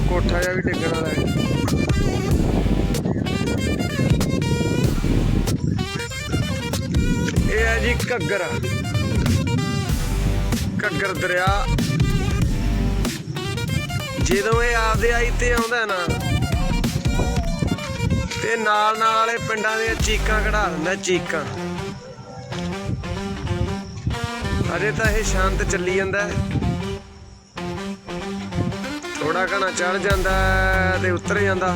ਉਹ ਕੋਠਾ ਜਿਹਾ ਵੀ ਡਿੱਗਣ ਵਾਲਾ ਹੈ। ਇਹ ਹੈ ਜੀ ਘੱਗਰ। ਘੱਗਰ ਦਰਿਆ। ਜਦੋਂ ਇਹ ਆਪਦੇ ਆਈ ਤੇ ਆਉਂਦਾ ਨਾ, ਤੇ ਨਾਲ ਨਾਲ ਵਾਲੇ ਪਿੰਡਾਂ ਦੀਆਂ ਚੀਕਾਂ ਕਢਾ ਦਿੰਦਾ ਚੀਕਾਂ। ਅਜੇ ਤਾਂ ਇਹ ਸ਼ਾਂਤ ਚੱਲੀ ਜਾਂਦਾ ਹੈ। ਥੋੜਾ ਘਣਾ ਚੜ ਜਾਂਦਾ ਤੇ ਉਤਰ ਜਾਂਦਾ।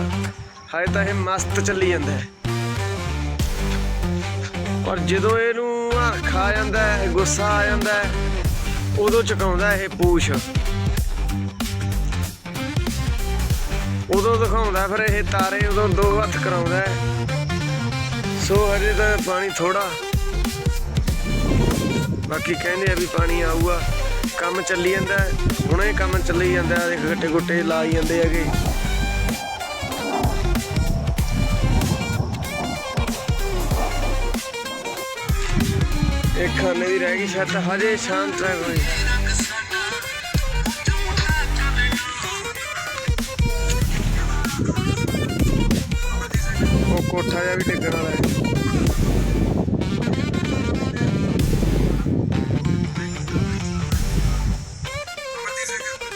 ਹਜੇ ਤਾਂ ਇਹ ਮਸਤ ਚੱਲੀ ਜਾਂਦਾ ਪਰ ਜਦੋਂ ਇਹਨੂੰ ਹਰਖ ਆ ਜਾਂਦਾ ਗੁੱਸਾ ਆ ਜਾਂਦਾ ਉਦੋਂ ਚੁਕਾਉਂਦਾ ਇਹ ਪੂਛ। ਉਦੋਂ ਦਿਖਾਉਂਦਾ ਫਿਰ ਇਹ ਤਾਰੇ, ਉਦੋਂ ਦੋ ਹੱਥ ਕਰਾਉਂਦਾ ਸੋ ਹਜੇ ਤਾਂ ਪਾਣੀ ਥੋੜਾ ਬਾਕੀ ਕਹਿੰਦੇ ਆ ਵੀ ਪਾਣੀ ਆਊਗਾ। ਕੰਮ ਚੱਲੀ ਜਾਂਦਾ ਹੁਣੇ ਕੰਮ ਚੱਲੀ ਜਾਂਦਾ ਹੈ, ਦੇਖ ਗੱਟੇ ਗੁੱਟੇ ਲਾਈ ਜਾਂਦੇ ਹੈਗੇ। ਇਹ ਖਾਨੇ ਦੀ ਰਹਿ ਗਈ ਛੱਤ ਹਜੇ ਸ਼ਾਂਤ ਰਹਿ ਕੋਈ ਉਹ ਕੋਠਾ ਜਿਹਾ ਵੀ ਡਿੱਗਣ ਵਾਲਾ ਹੈ।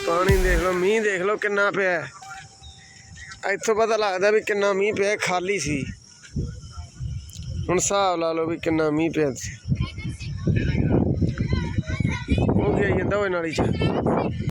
ਪਾਣੀ ਦੇਖ ਲਓ, ਮੀਂਹ ਦੇਖ ਲਓ ਕਿੰਨਾ ਪਿਆ। ਇੱਥੋਂ ਪਤਾ ਲੱਗਦਾ ਵੀ ਕਿੰਨਾ ਮੀਂਹ ਪਿਆ ਖਾਲੀ ਸੀ। ਹੁਣ ਹਿਸਾਬ ਲਾ ਲਓ ਵੀ ਕਿੰਨਾ ਮੀਂਹ ਪਿਆ ਸੀ। ਉਹ ਗਿਆ ਜਾਂਦਾ ਉਹ ਨਾਲੀ ਚ।